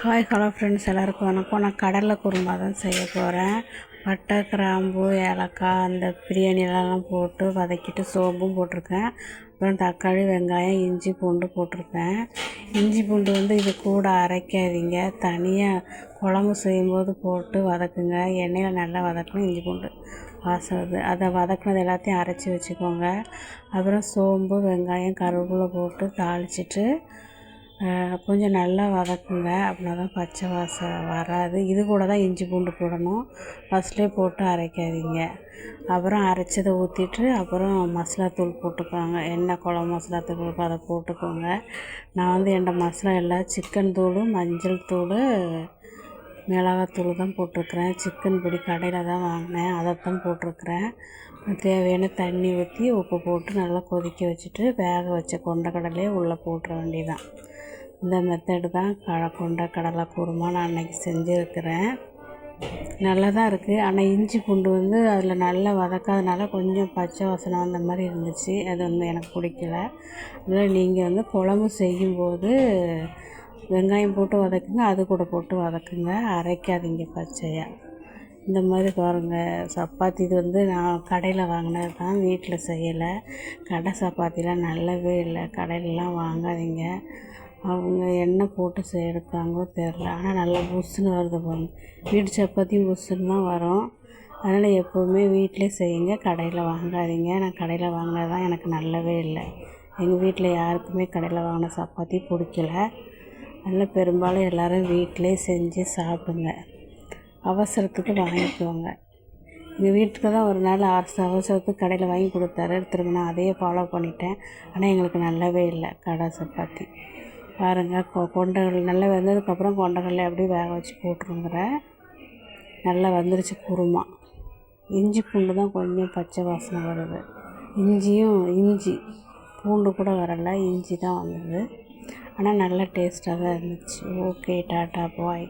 Hi hello friends எல்லாருக்கும் வணக்கம். நான் கடலை குருமா தான் செய்ய போகிறேன் பட்டை கிராம்பு ஏலக்காய் அந்த பிரியாணிலலாம் போட்டு வதக்கிட்டு சோம்பும் போட்டிருக்கேன். அப்புறம் தக்காளி வெங்காயம் இஞ்சி பூண்டு போட்டிருக்கேன். இஞ்சி பூண்டு வந்து இது கூட அரைக்காதீங்க. தனியாக குழம்பு செய்யும்போது போட்டு வதக்குங்க. எண்ணெயில் நல்லா வதக்கணும் இஞ்சி பூண்டு வாசம். வருது அதை வதக்குனது எல்லாத்தையும் அரைச்சி வச்சுக்கோங்க. அப்புறம் சோம்பு வெங்காயம் கருவேப்பிலை போட்டு தாளிச்சிட்டு கொஞ்சம் நல்லா வதக்குங்க. அப்படின்னா தான் பச்சை வாசம் வராது. இது கூட தான் இஞ்சி பூண்டு போடணும். ஃபஸ்ட்லேயே போட்டு அரைக்காதீங்க. அப்புறம் அரைச்சதை ஊற்றிட்டு அப்புறம் மசாலா தூள் போட்டுக்கோங்க. என்ன குழம்பு மசாலா தூள் இருக்கோ அதை போட்டுக்கோங்க. நான் வந்து என்கிட்ட மசாலா எல்லாம் சிக்கன் தூள் மஞ்சள் தூள் மிளகாத்தூள் தான் போட்டிருக்கிறேன். சிக்கன் பொடி கடையில் தான் வாங்கினேன். அதை தான் போட்டிருக்குறேன். தேவையான தண்ணி ஊற்றி உப்பு போட்டு நல்லா கொதிக்க வச்சுட்டு வேக வச்ச கொண்டக்கடலையே உள்ளே போட்டுற வேண்டியதான் இந்த மெத்தடு தான் க கொண்ட கடலை குருமா நான் அன்றைக்கி செஞ்சுருக்கிறேன். நல்லா தான் இருக்குது ஆனால் இஞ்சி பூண்டு வந்து அதில் நல்லா வதக்காதனால கொஞ்சம் பச்சை வாசனை அந்த மாதிரி இருந்துச்சு. அது வந்து எனக்கு பிடிக்கல. அதனால் நீங்கள் வந்து குழம்பு செய்யும்போது வெங்காயம் போட்டு வதக்குங்க அது கூட போட்டு வதக்குங்க. அரைக்காதீங்க பச்சையாக இந்த மாதிரி பாருங்கள் சப்பாத்தி இது வந்து நான் கடையில் வாங்கினது தான் வீட்டில் செய்யலை. கடை சப்பாத்திலாம் நல்லவே இல்லை கடையிலலாம் வாங்காதீங்க. அவங்க என்ன போட்டு செய்யறதுக்காங்களோ தெரில ஆனால் நல்லா புஸ்ஸுன்னு வருது பாருங்க. வீட்டு சப்பாத்தியும் புஸ்ஸுன்னு தான் வரும். அதனால் எப்போவுமே வீட்டிலே செய்யுங்க கடையில் வாங்காதீங்க. நான் கடையில் வாங்கினது தான் எனக்கு நல்லவே இல்லை. எங்கள் வீட்டில் யாருக்குமே கடையில் வாங்கின சப்பாத்தி பிடிக்கல. நல்லா பெரும்பாலும் எல்லோரும் வீட்டிலே செஞ்சு சாப்பிடுங்க. அவசரத்துக்கு வாங்கிக்கோங்க. எங்கள் வீட்டுக்கு தான் ஒரு நாள் அவசரத்துக்கு கடையில் வாங்கி கொடுத்தாரு. திரும்ப நான் அதையே ஃபாலோ பண்ணிட்டேன். ஆனால் எங்களுக்கு நல்லாவே இல்லை கடை சப்பாத்தி. பாருங்கள் கொ கொண்டக்கடலை நல்லா வெந்ததுக்கப்புறம் கொண்டக்கடலை அப்படியே வேக வச்சு போட்டுருங்கிறேன் நல்லா வந்துருச்சு குருமா. இஞ்சி பூண்டு தான் கொஞ்சம் பச்சை வாசனை வருது. இஞ்சியும் இஞ்சி. பூண்டு கூட வரலை இஞ்சி தான் வந்தது. ஆனால் நல்ல டேஸ்ட்டாக தான் இருந்துச்சு. ஓகே டாட்டா பாய்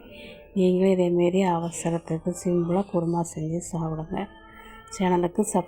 நீங்களும் இதேமாரி அவசரத்துக்கு சிம்பிளாக குருமா செஞ்சு சாப்பிடுங்க. சேனலுக்கு சப்